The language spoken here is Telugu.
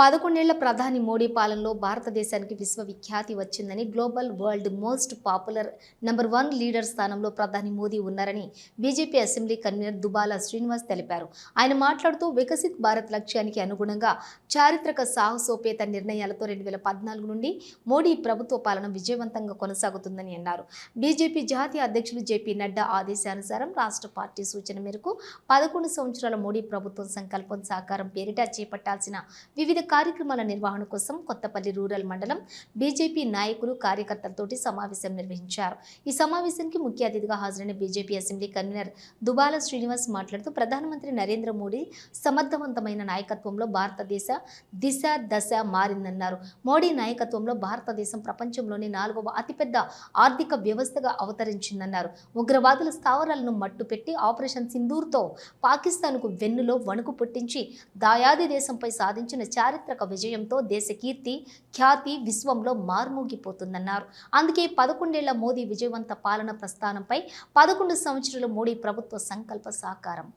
పదకొండేళ్ళ ప్రధాని మోడీ పాలనలో భారతదేశానికి విశ్వవిఖ్యాతి వచ్చిందని global world most popular number one leader స్థానంలో ప్రధాని మోదీ ఉన్నారని BJP assembly convener Dubala Srinivas తెలిపారు. ఆయన మాట్లాడుతూ వికసిత్ భారత్ లక్ష్యానికి అనుగుణంగా చారిత్రక సాహసోపేత నిర్ణయాలతో రెండు వేల పద్నాలుగు నుండి మోడీ ప్రభుత్వ పాలన విజయవంతంగా కొనసాగుతుందని అన్నారు. బీజేపీ జాతీయ అధ్యక్షులు జేపీ నడ్డా ఆదేశానుసారం రాష్ట్ర పార్టీ సూచన మేరకు పదకొండు సంవత్సరాల మోడీ ప్రభుత్వం సంకల్పం సాకారం పేరిట చేపట్టాల్సిన వివిధ కార్యక్రమాల నిర్వహణ కోసం కొత్తపల్లి రూరల్ మండలం బీజేపీ నాయకులు కార్యకర్తలతోటి సమావేశం నిర్వహించారు. ఈ సమావేశానికి ముఖ్య అతిథిగా హాజరైన BJP assembly convener Dubala Srinivas మాట్లాడుతూ ప్రధానమంత్రి నరేంద్ర మోడీ సమర్థవంతమైన నాయకత్వంలో భారతదేశ దిశ దశ మారిందన్నారు. మోడీ నాయకత్వంలో భారతదేశం ప్రపంచంలోని నాలుగవ అతిపెద్ద ఆర్థిక వ్యవస్థగా అవతరించిందన్నారు. ఉగ్రవాదుల స్థావరాలను మట్టుపెట్టి ఆపరేషన్ సింధూర్తో పాకిస్తాన్కు వెన్నులో వణుకు పుట్టించి దాయాది దేశంపై సాధించిన చారిత్ర చారిత్రక విజయంతో దేశ కీర్తి ఖ్యాతి విశ్వంలో మార్మోగిపోతుందన్నారు. అందుకే పదకొండేళ్ళ మోదీ విజయవంత పాలన ప్రస్థానంపై పదకొండు సంవత్సరాలు మోడీ ప్రభుత్వ సంకల్ప సాకారం.